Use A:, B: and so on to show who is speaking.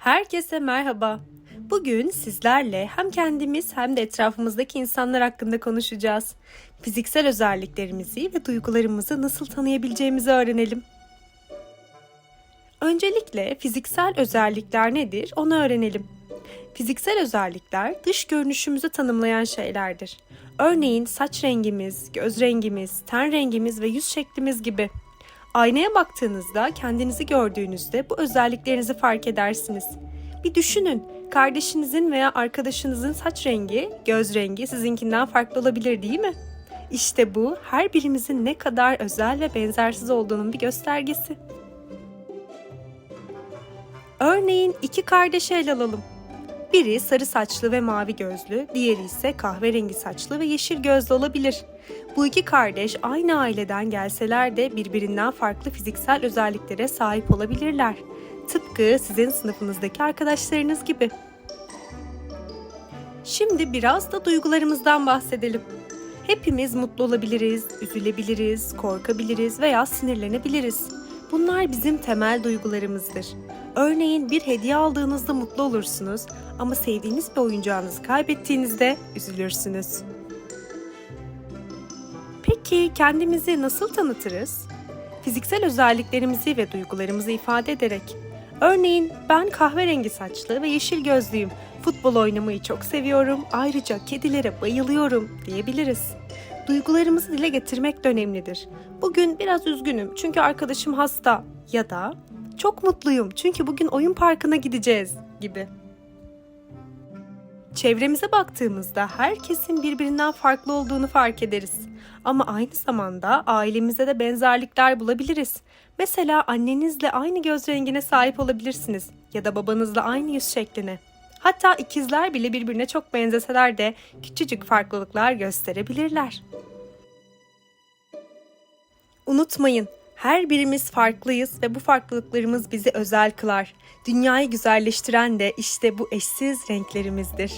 A: Herkese merhaba. Bugün sizlerle hem kendimiz hem de etrafımızdaki insanlar hakkında konuşacağız. Fiziksel özelliklerimizi ve duygularımızı nasıl tanıyabileceğimizi öğrenelim. Öncelikle fiziksel özellikler nedir onu öğrenelim. Fiziksel özellikler dış görünüşümüzü tanımlayan şeylerdir. Örneğin saç rengimiz, göz rengimiz, ten rengimiz ve yüz şeklimiz gibi. Aynaya baktığınızda kendinizi gördüğünüzde bu özelliklerinizi fark edersiniz. Bir düşünün, kardeşinizin veya arkadaşınızın saç rengi, göz rengi sizinkinden farklı olabilir değil mi? İşte bu her birimizin ne kadar özel ve benzersiz olduğunun bir göstergesi. Örneğin iki kardeşi ele alalım. Biri sarı saçlı ve mavi gözlü, diğeri ise kahverengi saçlı ve yeşil gözlü olabilir. Bu iki kardeş aynı aileden gelseler de birbirinden farklı fiziksel özelliklere sahip olabilirler. Tıpkı sizin sınıfınızdaki arkadaşlarınız gibi. Şimdi biraz da duygularımızdan bahsedelim. Hepimiz mutlu olabiliriz, üzülebiliriz, korkabiliriz veya sinirlenebiliriz. Bunlar bizim temel duygularımızdır. Örneğin bir hediye aldığınızda mutlu olursunuz ama sevdiğiniz bir oyuncağınızı kaybettiğinizde üzülürsünüz. Peki kendimizi nasıl tanıtırız? Fiziksel özelliklerimizi ve duygularımızı ifade ederek. Örneğin ben kahverengi saçlı ve yeşil gözlüyüm. Futbol oynamayı çok seviyorum. Ayrıca kedilere bayılıyorum diyebiliriz. Duygularımızı dile getirmek de önemlidir. Bugün biraz üzgünüm çünkü arkadaşım hasta ya da çok mutluyum çünkü bugün oyun parkına gideceğiz gibi. Çevremize baktığımızda herkesin birbirinden farklı olduğunu fark ederiz. Ama aynı zamanda ailemizde de benzerlikler bulabiliriz. Mesela annenizle aynı göz rengine sahip olabilirsiniz ya da babanızla aynı yüz şekline. Hatta ikizler bile birbirine çok benzeseler de küçücük farklılıklar gösterebilirler. Unutmayın, her birimiz farklıyız ve bu farklılıklarımız bizi özel kılar. Dünyayı güzelleştiren de işte bu eşsiz renklerimizdir.